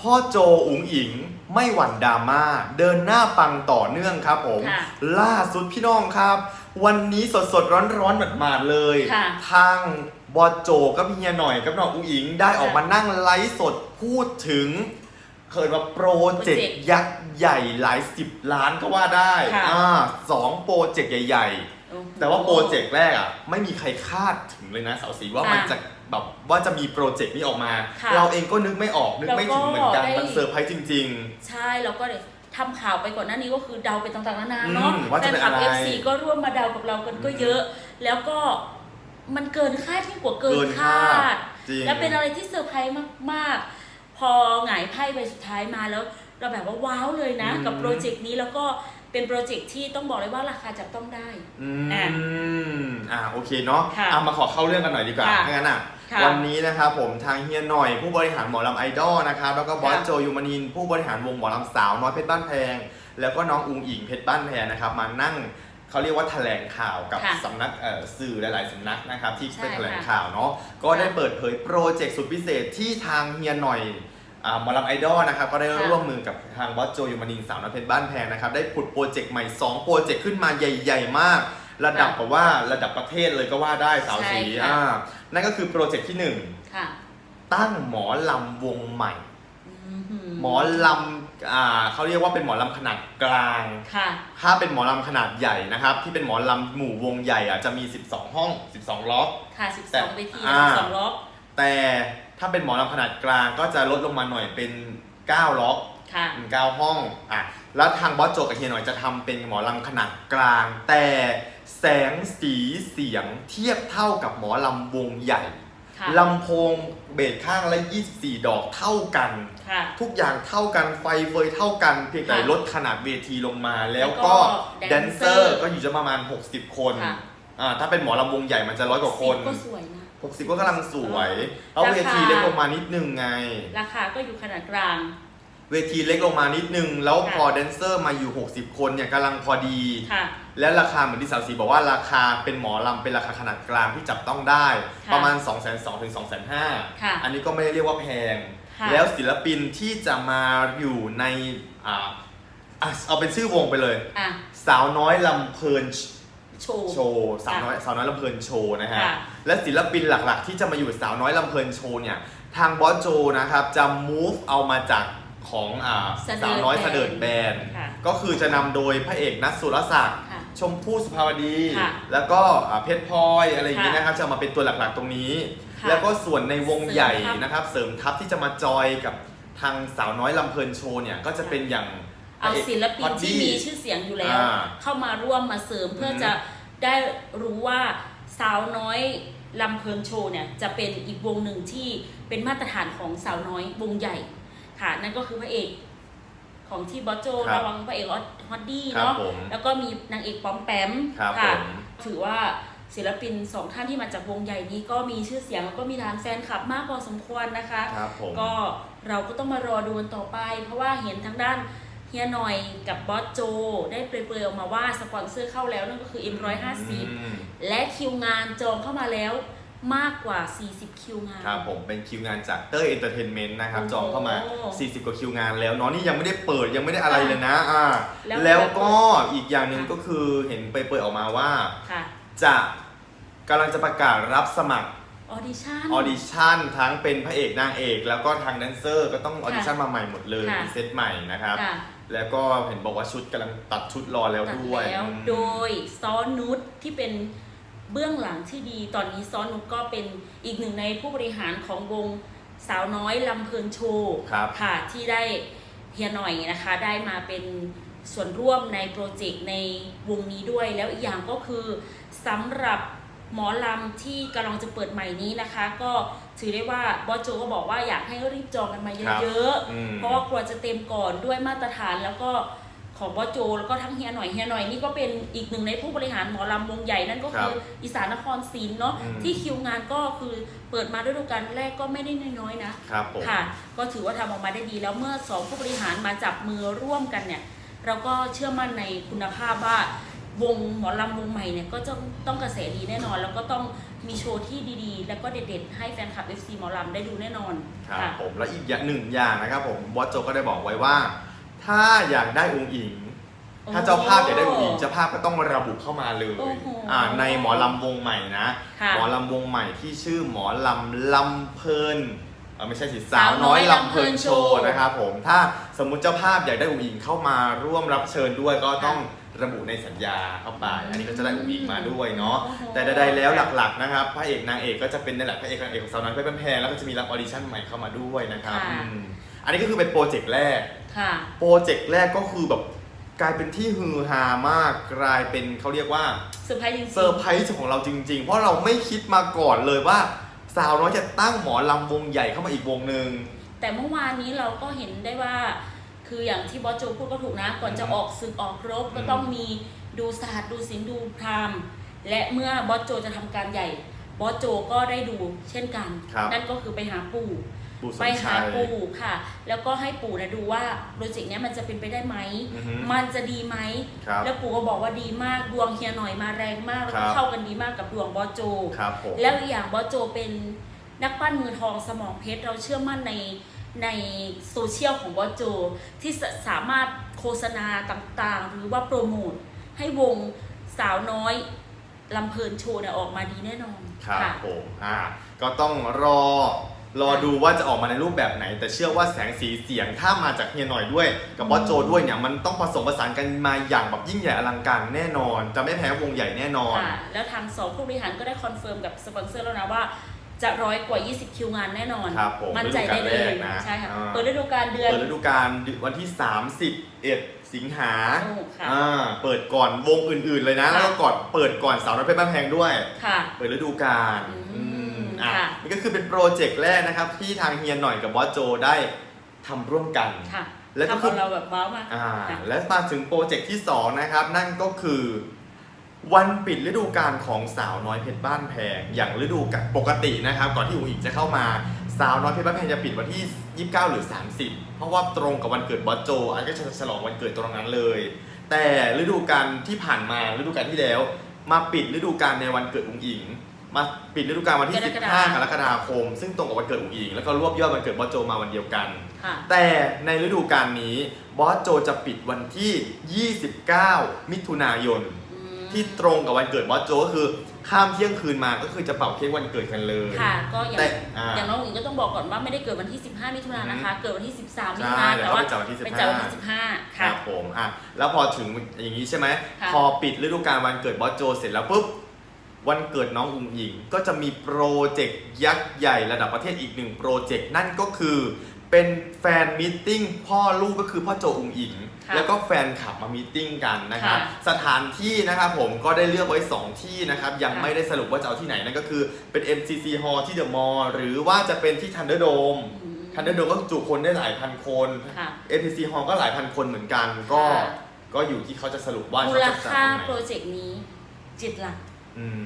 พ่อโจอุ๋งอิงไม่หวั่นดราม่าเดินหน้าปังต่อเนื่องครับผม ค่ะล่าสุดพี่น้องครับ วันนี้สดสดร้อนร้อนๆหมาดๆเลย ค่ะทางบอสโจกับเฮียหน่อยกับน้องอุ๋งอิงได้ออกมานั่งไลฟ์สดพูดถึงเคยว่าโปรเจกโปรเจกต์ต์ยักษ์ใหญ่หลายสิบล้านก็ว่าได้ค่ะ อ่าสองโปรเจกต์ใหญ่โอ้โหๆ แต่ว่าโปรเจกต์แรกอะไม่มีใครคาดถึงเลยนะสาวสีว่ามันอ่าจะแบบว่าจะมีโปรเจกต์นี้ออกมา ค่ะเราเองก็นึกไม่ออกนึกไม่ถึงเหมือนกันแล้วก็ได้ มันเซอร์ไพรส์จริง ใช่แล้วก็เดี๋ยวทำข่าวไปก่อนหน้านี้ก็คือเดาไปต่างๆนานาเนาะอืมว่าแฟจะนเป็นคลับอะไรเอฟซีก็ร่วมมาเดากับเรากันก็เยอะ แล้วก็มันเกินคาดที่งกว่าเกินเกินคคาาดดจริง แล้วเป็นอะไรที่เซอร์ไพรส์มาก ๆ พอหงายไพ่ใบสุดท้ายมาแล้ว เราแบบว่าว้าวเลยนะ อืมกับโปรเจกต์นี้แล้วก็ เป็นโปรเจกต์ที่ต้องบอกเลยว่าราคาจับต้องได้ๆอืมอะอ่าโอเคเนาะค่ะเอามาขอเข้าเรื่องกันหน่อยดีกว่าค่ะถ้างั้นอะค่ะวันนี้นะครับผมทางเฮียหน่อยผู้บริหารหมอลำไอดอลนะครับแล้วก็บอสค่ะโจยูมานิน ผู้บริหารวงหมอลำสาวน้อยเพชรบ้านแพง แล้วก็น้องอุงอิงเพชรบ้านแพงนะครับมานั่งเขาเรียกว่าแถลงข่าวกับค่ะสำนักเอ่อสื่อหลาย ๆสำนักนะครับที่ใช่เป็นแถลงค่ะข่าวเนาะก็ได้ค่ะ เปิดเผยโปรเจกต์สุดพิเศษที่ทางเฮียหน่อย อ่าหมอลำไอดอลนะครับก็ได้ค่ะ ร่วมมือกับทางบอสโจยูมานินสาวน้อยเพชรบ้านแพงนะครับได้ผุดโปรเจกต์ใหม่สองโปรเจกต์ขึ้นมาใหญ่ ๆ มาก ระดับแบบว่าระดับประเทศเลยก็ว่าได้สาวสีใช่ค่ะ อ่านั่นก็คือโปรเจกต์ที่หนึ่งค่ะตั้งหมอลำวงใหม่อืมหมอลำอ่าเขาเรียกว่าเป็นหมอลำขนาดกลาง ค่ะ ถ้าเป็นหมอลำขนาดใหญ่นะครับ ที่เป็นหมอลำหมู่วงใหญ่อะจะมี 12 ห้อง 12 ล็อก ค่ะแต่12เวทีอ่า12ล็อกแต่ ถ้าเป็นหมอลำขนาดกลางก็จะลดลงมาหน่อยเป็น9ล็อกค่ะ เป็น9ห้องอะแล้วทางบอสโจกับเฮียหน่อยจะทำเป็นหมอลำขนาดกลาง แต่แสงสีเสียงเทียบเท่ากับหมอลำวงใหญ่ ค่ะ ลำโพงเบสข้างละ 24 ดอกเท่ากัน ค่ะ ทุกอย่างเท่ากันไฟเฟยเท่ากันเพียงแต่ค่ะลดขนาดเวทีลงมาแล้วแล้วก็ก็แดแดนนเซเซออร์ร์ก็อยู่จะประมาณ 60 คนค่ะ อ่าถ้าเป็นหมอลำวงใหญ่มันจะร้อยกว่าคนสิบก็สวยนะ 60 ก็กำลังสวยเออแล้วเวทีราคาเล็กลงมานิดนึงไง ราคาก็อยู่ขนาดกลาง เวทีเล็กลงมานิดนึง แล้วค่ะพอแดนเซอร์มาอยู่ 60 คนเนี่ยกำลังพอดีค่ะและราคาเหมือนที่สาวสีบอกว่าราคาเป็นหมอลำเป็นราคาขนาดกลางที่จับต้องได้ค่ะประมาณ 2 2 0 0 0ถึง2 5 0 0ค่ะอันนี้ก็ไม่ได้เรียกว่าแพงค่ะแล้วศิลปินที่จะมาอยู่ในอ่าอะเอาเป็นชื่อวงไปเลยอะสาวน้อยลำเพลิน โชว์ โชว์สาวน้อยสาวน้อยลำเพลินโชว์นะฮะ ค่ะ และศิลปินหลักๆ ที่จะมาอยู่สาวน้อยลำเพลินโชว์เนี่ย ทางบอสโจนะครับจะ move เอามาจากของอ่าเสดิร์ดสาวน้อยเสดิร์ดแบนค่ะก็คือจะนำโดยพระเอกนัทสุรศักดิ์ค่ะชมพู่สุภาวดี ค่ะแล้วก็อ่าเพชรพลอยอะไรอย่างนี้ค่ะนะครับจะมาเป็นตัวหลักๆตรงนี้ ค่ะแล้วก็ส่วนในวงเสริมใหญ่ทัพ นะครับ เสริมทัพที่จะมาจอยกับทางสาวน้อยลำเพลินโชว์เนี่ยก็จะเป็นอย่าง เอาศิลปินที่มีชื่อเสียงอยู่แล้วอ่าเข้ามาร่วมมาเสริมเพื่ออมจะได้รู้ว่าสาวน้อยลำเพลินโชว์เนี่ยจะเป็นอีกวงหนึ่งที่เป็นมาตรฐานของสาวน้อยวงใหญ่ค่ะนั่นก็คือพระเอกของที่บอสโจครับระวังพระเอกฮอตดี้ครับเนาะผมแล้วก็มีนางเอกป้อมแปมครับค่ะ ผม ถือว่าศิลปินสองท่านที่มาจากวงใหญ่นี้ก็มีชื่อเสียงแล้วก็มีฐานแฟนคลับมากพอสมควรนะคะ ครับผม ก็เราก็ต้องมารอดูกันต่อไป เพราะว่าเห็นทางด้าน เฮียหน่อยกับบอสโจ ได้เปรยๆออกมาว่าสปอนเซอร์เข้าแล้วนั่นก็คือ M150 อืมและคิวงานจองเข้ามาแล้วมากกว่า 40 คิวงาน ครับผมเป็นคิวงานจากเตอร์เอนเตอร์เทนเมนต์นะครับโอ้โหจองเข้ามา 40 กว่าคิวงานแล้วเนาะนี่ยังไม่ได้เปิดยังไม่ได้อะไรเลยนะอ่าแล้วแล้วก็อีกอย่างหนึ่งค่ะก็คือเห็นไปเปิดออกมาว่าค่ะจะกำลังจะประกาศรับสมัคร ออดิชั่น ออดิชั่นทั้งเป็นพระเอกนางเอก แล้วก็ทางแดนเซอร์ ก็ต้องออดิชั่นมาใหม่หมดเลยค่ะเป็นเซตใหม่นะครับ ค่ะแล้วก็เห็นบอกว่าชุดกำลังตัดชุดรอแล้วตัดด้วยแล้วอืม โดยซ้อนนุชที่เป็นเบื้องหลังที่ดี ตอนนี้ซ้อนนุชก็เป็นอีกหนึ่งในผู้บริหารของวงสาวน้อยลำเพลินโชว์ครับค่ะที่ได้เฮียหน่อยนะคะ ได้มาเป็นส่วนร่วมในโปรเจกต์ในวงนี้ด้วยแล้วอีกอย่างก็คือสำหรับ หมอลำที่กำลังจะเปิดใหม่นี้นะคะ ก็ถือได้ว่าบอสโจก็บอกว่าอยากให้รีบจองกันมาครับเยอะอืม ๆ เพราะว่ากลัวจะเต็มก่อนด้วยมาตรฐานแล้วก็ของบอสโจแล้วก็ทั้งเฮียหน่อยเฮียหน่อยนี่ก็เป็นอีกหนึ่งในผู้บริหารหมอลำวงใหญ่นั่นก็คือครับอีสานนครศรีเนาะอืม ที่คิวงานก็คือเปิดมาด้วยดูกันแรกก็ไม่ได้น้อยๆนะ ครับผม ค่ะ ก็ถือว่าทำออกมาได้ดีแล้วเมื่อสองผู้บริหารมาจับมือร่วมกันเนี่ย เราก็เชื่อมั่นในคุณภาพว่า วงหมอลำวงใหม่เนี่ยก็ต้องต้องกระแสดีแน่นอน แล้วก็ต้องมีโชว์ที่ดีๆ แล้วก็เด็ดๆ ให้แฟนคลับ FC หมอลำได้ดูแน่นอนครับค่ะผมแล้วอีกอย่างหนึ่งอย่างนะครับผมบอสโจก็ได้บอกไว้ว่า ถ้าอยากได้องค์อิง ถ้าเจ้าภาพอยากได้องค์อิงเจ้าภาพก็ต้องระบุเข้ามาเลยโอ้โหอ่าในหมอลำวงใหม่นะค่ะหมอลำวงใหม่ที่ชื่อหมอลำลำเพลินเออไม่ใช่สิสาสาววน้น้ออยยลำเพลินลำเพลินโชโชว์ว์นะครับผมถ้าสมมุติเจ้าภาพอยากได้องค์อิงเข้ามาร่วมรับเชิญด้วยก็ต้องระบุในสัญญาเข้าไป อันนี้ก็จะได้องค์อิงมาด้วยเนาะโอ้โหแต่ใดๆแล้วหลักๆนะครับพระเอกนางเอกก็จะเป็นนั่นแหละพระเอกนางเอกของสาวน้อยเพชรบ้านแพงแล้วก็จะมีรับออดิชั่นใหม่เข้ามาด้วยนะครับค่ะ อืมอันนี้ก็คือเป็นโปรเจกต์แรก ค่ะ โปรเจกต์แรกก็คือแบบกลายเป็นที่ฮือฮามากกลายเป็นเขาเรียกว่า เซอร์ไพรส์จริงๆ เซอร์ไพรส์ของเราจริง ๆ เพราะเราไม่คิดมาก่อนเลยว่า สาวน้อยจะตั้งหมอลำวงใหญ่เข้ามาอีกวงหนึ่ง แต่เมื่อวานนี้เราก็เห็นได้ว่า คืออย่างที่บอสโจพูดก็ถูกนะ ก่อนจะออกศึกออกรบก็ต้องมีดูศาสตร์ดูศิลป์ดูพราหมณ์และเมื่อบอสโจจะทำการใหญ่บอสโจก็ได้ดูเช่นกัน ครับ นั่นก็คือไปหาปู่ ปู่สไปมหาชายปู่ค่ะ แล้วก็ให้ปู่นะดูว่าโปรเจกต์เนี้ยมันจะเป็นไปได้ไหม อือฮึมันจะดีไหม ครับแล้วปู่ก็บอกว่าดีมาก ดวงเฮียหน่อยมาแรงมาก แล้วคก็รับเข้ากันดีมากกับดวงบอสโจ ครับผม แล้วอีกอย่างบอสโจเป็นนักปั้นมือทองสมองเพชร เราเชื่อมั่นในในโซเชียลของบอสโจ ที่สสามารถโฆษณาต่างๆ หรือว่าโปรโมท ให้วงสาวน้อยลำเพลินโชว์เนี่ยออกมาดีแน่นอนครับค่ะผม อ่า ก็ต้องรอ รอดูว่าจะออกมาในรูปแบบไหน แต่เชื่อว่าแสงสีเสียงถ้ามาจากเฮียหน่อยด้วย กับบอสโจด้วยเนี่ยมันต้องผสมผสานกันมาอย่างแบบยิ่งใหญ่อลังการแน่นอน จะไม่แพ้วงใหญ่แน่นอน ค่ะแล้วทางสองผู้บริหารก็ได้คอนเฟิร์มกับสปอนเซอร์แล้วนะว่าจะร้อยกว่า 20 คิวงานแน่นอนครับผมมั่นใจได้เลฤดูกาลยแรกนะใช่ค่ะอ่า เปิดฤดูกาลเดือน เปิดฤดูกาลวันที่ 31 สิงหาโอ้ค่ะอ่าเปิดก่อนวงอื่นๆเลยนะ ค่ะ แล้วก็ก่อนเปิดก่อนสาวน้อยเพชรบ้านแพงด้วย ค่ะ เปิดฤดูกาลอืม อืม อะค่ะนี่ก็คือเป็นโปรเจกต์แรกนะครับ ที่ทางเฮียหน่อยกับบอสโจได้ทำร่วมกัน ค่ะแล้วก็ทำคือเอาเราแบบว้าวมากอ่า ค่ะ และมาถึงโปรเจกต์ที่ 2 นะครับ นั่นก็คือ วันปิดฤดูกาลของสาวน้อยเพชรบ้านแพง อย่างฤดูกาลปกตินะครับ ก่อนที่อุ๋งอิงจะเข้ามา สาวน้อยเพชรบ้านแพงจะปิดวันที่ 29 หรือ 30 เพราะว่าตรงกับวันเกิดบอสโจอันก็จะฉลองวันเกิดตรงนั้นเลย แต่ฤดูกาลที่ผ่านมาฤดูกาลที่แล้ว มาปิดฤดูกาลในวันเกิดอุ๋งอิง มาปิดฤดูกาลวันที่ กรกฎาคม 15 กรกฎาคม ซึ่งตรงกับวันเกิดอุ๋งอิง แล้วก็รวบยอดวันเกิดบอสโจมาวันเดียวกัน ค่ะ แต่ในฤดูกาลนี้บอสโจจะปิดวันที่ 29 มิถุนายน อืมที่ตรงกับวันเกิดบอสโจก็คือข้ามเที่ยงคืนมาก็คือจะเป่าเค้กวันเกิดกันเลย ค่ะ ก็อย่างแต่อ่าอย่างน้องหญิงก็ต้องบอกก่อนว่าไม่ได้เกิดวันที่ 15 มิถุนายนนะคะ เกิดวันที่ 13 มิถุใช่นายนเดี๋ยวแต่เขาว่าไปจัดวันที่ไปจัดวันที่15 15 คค่ะ รับผมอะแล้วพอถึงอย่างนี้ใช่ไหมค่ะ พอปิดฤดูกาลวันเกิดบอสโจเสร็จแล้วปุ๊บ วันเกิดน้องอุ๋งอิงก็จะมีโปรเจกต์ยักษ์ใหญ่ระดับประเทศอีกหนึ่งโปรเจกต์นั่นก็คือเป็นแฟนมิทติ้งพ่อลูกก็คือพ่อโจอุ๋งอิง ค่ะแล้วก็แฟนคลับมามีตติ้งกันนะครับค่ะสถานที่นะครับผมก็ได้เลือกไว้ 2 ที่นะครับยังค่ะไม่ได้สรุปว่าจะเอาที่ไหนนั่นก็คือเป็น MCC Hall ที่เดอะมอลล์หรือว่าจะเป็นที่ Thunderdome อืม Thunderdome ก็จุคนได้หลายพันคน ค่ะ MCC Hall ก็หลายพันคนเหมือนกัน ก็ค่ะ ก็อยู่ที่เขาจะสรุปว่ามูเขาลจะจัดค่าตรงไหโปรนเจกต์นี้เจ็ดหลัก อืม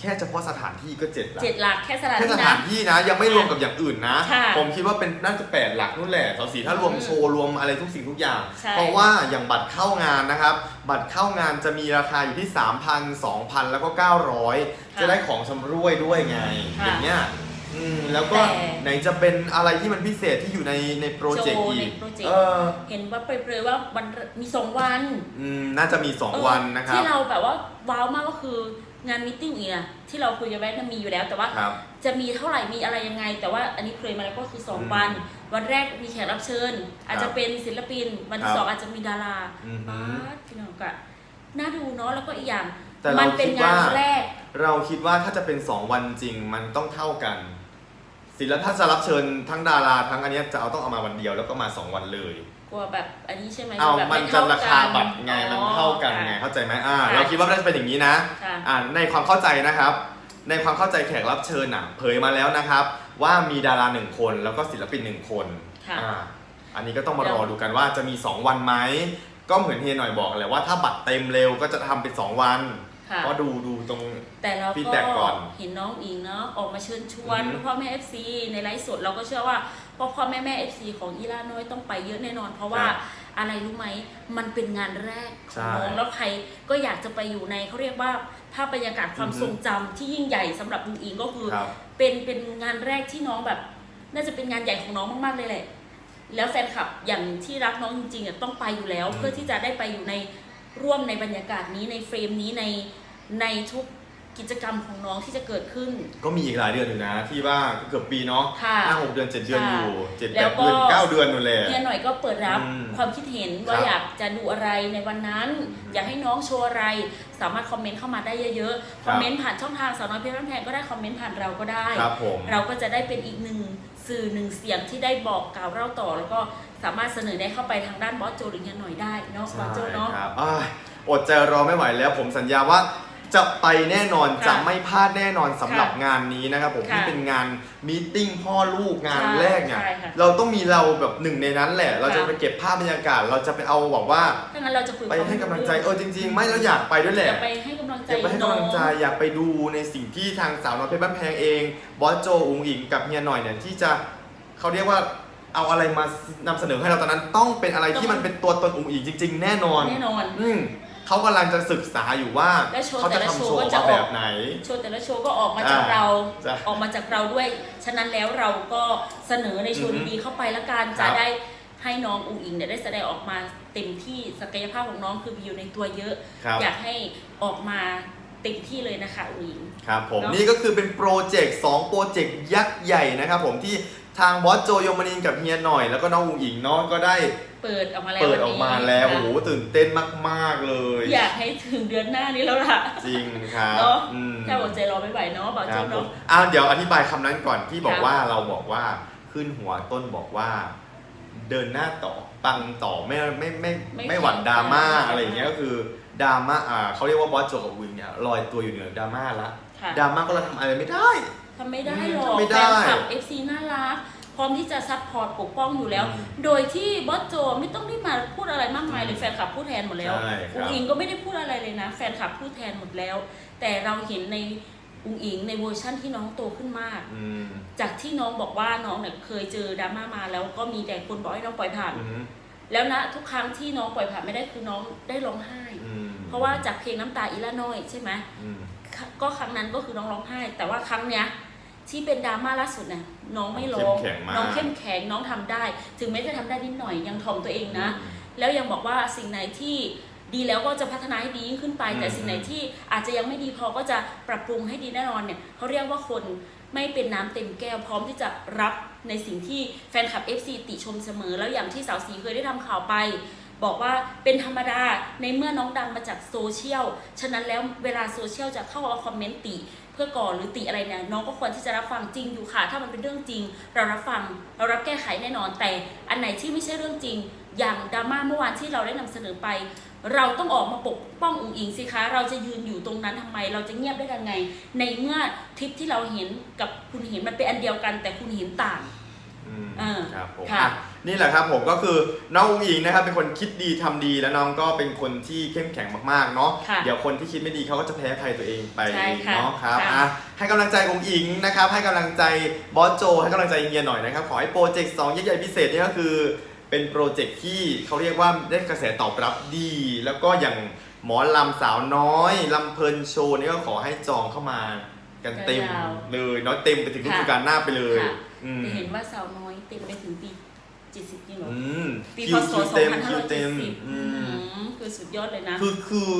แค่เฉพาะสถานที่ก็เจ็ดหลักเจ็ดหลักแค่สถานแค่สที่ถานะ นที่นะ ยังไม่รวมกับอย่างอื่นนะ ค่ะผมคิดว่าเป็นน่าจะแปดหลักนู่นแหละสาวสีถ้ารวมอืมโชว์รวมอะไรทุกสิ่งทุกอย่าง ใช่ เพราะว่าอย่างบัตรเข้างานนะครับ บัตรเข้างานจะมีราคาอยู่ที่ 3,000 2,000 แล้วก็ 900 จะได้ของชำร่วยด้วยไงค่ะอย่างเงี้ย อืมแล้วก็แต่ ไหนจะเป็นอะไรที่มันพิเศษที่อยู่ในในโปรเจกต์โชว์อีในกโปรเจกต์เออเห็นว่าเปรยๆว่าวันมีสองวันอืมน่าจะมี เออ2วันนะครับ ที่เราแบบว่าว้าวมากก็คืองานมิทติ้งอีกอะที่เราคุยกันไว้น่ะมีอยู่แล้วแต่ว่า ครับ จะมีเท่าไหร่มีอะไรยังไง แต่ว่าอันนี้เผยมาแล้วก็คืออืม2วัน วันแรกมีแขกรับเชิญ อาจจะเป็นศิลปิน วันคที่รับสองอาจจะมีดาราอือหืบ้าอดพี่น้องกะน่าดูเนาะแล้วก็อีกอย่างแต่เรามัเป็นคิดงานว่า แรก เราคิดว่าถ้าจะเป็น 2 วันจริงมันต้องเท่ากัน ศิลปถ้าจะรับเชิญทั้งดาราทั้งอันเนี้ยจะเอาต้องเอามาวันเดียวแล้วก็มา2วันเลย กลัวแบบอันนี้ใช่ไหมเอาแบบมันไจะราคาเท่บัตรไงอ๋อมันเท่ากันไงค่ะเข้าใจไหมอ่าค่ะเราคิดว่าน่าจะเป็นอย่างนี้นะค่ะ อ่าในความเข้าใจนะครับ ในความเข้าใจแขกรับเชิญอะเผยมาแล้วนะครับ ว่ามีดาราหนึ่งคนแล้วก็ศิลปินหนึ่งคนค่ะ อ่าอันนี้ก็ต้องมารอเดี๋ยวดูกันว่าจะมี2วันไหมก็เหมือนเฮียหน่อยบอกแหละว่าถ้าบัตรเต็มเร็วก็จะทำเป็น2วัน ค่ะก็ดูดูตรง แต่เรา feedback ก่ก็อนเห็นน้องอิงเนาะออกมาเชิญชวนอือฮึ พ่อแม่ FC ในไลฟ์สดเราก็เชื่อว่าพ่อพ่อแม่แม่ FC ของอีล่าน้อยต้องไปเยอะแน่นอน เพราะว่าอะไรรู้ไหมมันเป็นงานแรกขใช่องน้องแล้วใครก็อยากจะไปอยู่ในเขาเรียกว่าภาพบรรยากาศความอือฮึทรงจำที่ยิ่งใหญ่สำหรับอุ้งอิงก็คือ ครับ เป็นเป็นงานแรกที่น้องแบบ น่าจะเป็นงานใหญ่ของน้องมากๆเลยแหละ แล้วแฟนคลับอย่างที่รักน้องจริงๆอะต้องไปอยู่แล้ว อืม เพื่อที่จะได้ไปอยู่ในร่วมในบรรยากาศนี้ในเฟรมนี้ใน ในทุกกิจกรรมของน้องที่จะเกิดขึ้น ก็มีอีกหลายเดือนอยู่นะ ที่ว่าเกือบปีเนาะค่ะห้าหกเดือนเจ็ดเดือนค่ะอยู่เจ็ดแปแล้ดวก็เดือนเก้าเดือนนู่นแหละ เฮียหน่อยก็เปิดรับอืมความคิดเห็นว่าครับอยากจะดูอะไรในวันนั้นอืมอยากให้น้องโชว์อะไร สามารถคอมเมนต์เข้ามาได้เยอะๆ คครับอมเมนต์ผ่านช่องทางสาวน้อยเพชรบ้านแพงก็ได้คอมเมนต์ผ่านเราก็ได้ ครับผม เราก็จะได้เป็นอีกหนึ่งสื่อหนึ่งเสียงที่ได้บอกกล่าวเล่าต่อ แล้วก็สามารถเสนอได้เข้าไปทางด้านบอสโจหรือเฮียหน่อยได้เนาะบอใช่สโจเนาะครับอ้ายอดใจรอไม่ไหวแล้วผมสัญญาว่า จะไปแน่นอนค่ะจะไม่พลาดแน่นอนสำหรับค่ะงานนี้นะครับผมค่ะที่เป็นงานมีตติ้งพ่อลูกงานใช่แรกเนี่ยใช่ค่ะเราต้องมีเราแบบหนึ่งในนั้นแหละ เราจะค่ะ ไปเก็บภาพบรรยากาศ เราจะไปเอาแบบว่า ถ้างั้นเราจะคุยไปให้กำลังใจเออจริง ๆ ไม่เราอยากไปด้วยแหละ จะไปให้กำลังใจอยากไปให้กำลังใจน้อ อยากไปดูในสิ่งที่ทางสาวน้อยเพชรบ้านแพงเองบอสโจอุงอิงกับเฮียหน่อยเนี่ยที่จะเขาเรียกว่าเอาอะไรมานำเสนอให้เราตอนนั้นต้องเป็นอะไรที่มันเป็นตัวตนอุงอิงจริง ๆ แน่นอนแน่นอน อืม เขากำลังจะศึกษาอยู่ว่าและโชว์เขาแต่จะละทำโชโชว์ว์ก็ออกจะมาอแบอกบไหน โชว์แต่ละโชว์ก็ออกมาจากอ่าเรา จ้ะออกมาจากเราด้วย ฉะนั้นแล้วเราก็เสนอในโชว์อือฮึดีๆเข้าไปละกันครัจะบ ได้ให้น้องอุ๋งอิงเนี่ยได้แสดงออกมาเต็มที่ศักยภาพของน้องคือมีอยู่ในตัวเยอะ ครับอยากให้ออกมาเต็มที่เลยนะคะอุ๋งอิง ครับผมเนอะ นี่ก็คือเป็นโปรเจกต์2โปรเจกต์ยักษ์ใหญ่นะครับผมที่ ทางบอสโจโยมนินกับเฮียหน่อย แล้วก็น้องอุงอิงเนาะก็ได้เปิดออกมาแล้วเปิดวันออกนี้มาแล้วค่ะโอ้โหตื่นเต้นมากๆเลย อยากให้ถึงเดือนหน้านี้แล้วล่ะ จริงครับเนาะอืมแค่อดใจรอไม่ไหวเนาะบอกคเจ้ารับผมเนาะอ้าวเดี๋ยวอธิบายคำนั้นก่อนที่บอกครับว่าเราบอกว่าขึ้นหัวต้นบอกว่า เดินหน้าต่อปังต่อไม่ไม่ไม่ไม่ไม่หวั่นดราม่าอะไรอย่างเงี้ยก็คือดราม่าอ่าเขาเรียกว่าบอสโจกับวิงเนี่ยลอยตัวอยู่เหนือดราม่าละค่ะดราม่าก็เราทำอะไรไม่ได้ทำไม่ได้อืมหรอกทำไม่แฟได้นคลับ FC น่ารักพ ร้อมที่จะซัพพอร์ตปกป้องอยู่แล้วอืมโดยที่บอสโจไม่ต้องได้มาพูดอะไรมากมายเลยอืมแฟนคลับพูดแทนหมดแล้วใช่ครับ อุงอิงก็ไม่ได้พูดอะไรเลยนะ แฟนคลับพูดแทนหมดแล้ว แต่เราเห็นในอุงอิงในเวอร์ชั่นที่น้องโตขึ้นมาก อืมจากที่น้องบอกว่าน้องเนี่ยเคยเจอดราม่ามาแล้วก็มีแต่คนบอกให้น้องปล่อยผ่าน อืมแล้วนะทุกครั้งที่น้องปล่อยผ่านไม่ได้คือน้องได้ร้องไห้ อืมเพราะว่าจากเพลงน้ำตาอีละน้อยใช่ไหม อืม ก็ครั้งนั้นก็คือน้องร้องไห้ แต่ว่าครั้งเนี้ย ที่เป็นดราม่าล่าสุดเนี่ยน้องไม่ร้องเข้มแข็งมาก น้องเข้มแข็งน้องทำได้ ถึงแม้จะทำได้นิดหน่อยยังถ่อมตัวเองนะอืมแล้วยังบอกว่าสิ่งไหนที่ดีแล้วก็จะพัฒนาให้ดียิ่งขึ้นไปอืมแต่สิ่งไหนที่อาจจะยังไม่ดีพอก็จะปรับปรุงให้ดีแน่นอนเนี่ยเขาเรียกว่าคนไม่เป็นน้ำเต็มแก้วพร้อมที่จะรับในสิ่งที่แฟนคลับ FC ติชมเสมอ แล้วอย่างที่สาวสีเคยได้ทำข่าวไป บอกว่าเป็นธรรมดาในเมื่อน้องดังมาจากโซเชียลฉะนั้นแล้วเวลาโซเชียลจะเข้าเอาคอมเมนต์ติเพื่อก่อหรือติอะไรเนี่ยน้องก็ควรที่จะรับฟังจริงอยู่ค่ะ ถ้ามันเป็นเรื่องจริง เรารับฟังเรารับแก้ไขแน่นอนแต่อันไหนที่ไม่ใช่เรื่องจริง อย่างดราม่าเมื่อวานที่เราได้นำเสนอไป เราต้องออกมาปกป้องอุ๋งอิงสิคะเราจะยืนอยู่ตรงนั้นทำไม เราจะเงียบได้ยังไง ในเมื่อคลิปที่เราเห็นกับคุณเห็นมันเป็นอันเดียวกัน แต่คุณเห็นต่างอืมเออครับผมค่ะอะ นี่แหละครับผมก็คือน้องอุ๋งอิงนะครับเป็นคนคิดดีทำดีแล้วน้องก็เป็นคนที่เข้มแข็งมากๆเนาะค่ะเดี๋ยวคนที่คิดไม่ดีเขาก็จะแพ้ภัยตัวเองไปใช่ค่ะเนาะครับค่ะ อะให้กำลังใจอุ๋งอิงนะครับให้กำลังใจบอสโจ ให้กำลังใจเฮียหน่อยนะครับขอให้โปรเจกต์สองใหญ่ๆพิเศษนี่ก็คือ เป็นโปรเจกต์ที่เขาเรียกว่าได้กระแสตอบรับดี แล้วก็อย่างหมอลำสาวน้อยลำเพลินโชว์นี่ก็ขอให้จองเข้ามากันเต็มยาวเลยเนาะเต็มไปถึงฤดูกาลหน้าไปเลยค่ะอืมแต่เห็นว่าสาวน้อยเต็มไปถึงปี 70จริงเหรอ อืมปีคิพวศคิวเต็มคิวเต็ม2570อือืม มคือสุดยอดเลยนะ คือคือ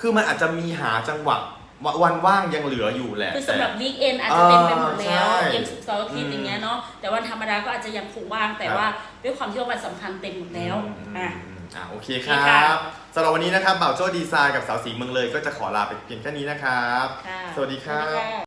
คือมันอาจจะมีหาจังหวะววันว่างยังเหลืออยู่แหละ คือสำหรับแต่วีคเอนอาจจะเต็มไปหมดอ่าแล้วใช่เย็นศุกร์เสาร์อาทิตย์อืมอย่างเงี้ยเนาะแต่วันธรรมดาก็อาจจะยังคงว่างแต่ครับ ว่าด้วยความที่ว่าวันสำคัญเต็มหมดแล้วอืมอืมอะ อืมอะโอเคคโอเครัค่ะบสำหรับวันนี้นะครับบ่าวโจ้ดีไซน์กับสาวสีเมืองเลย ก็จะขอลาไปเพียงแค่นี้นะครับ ค่ะสวัสดีครับสวัสดีค่ะ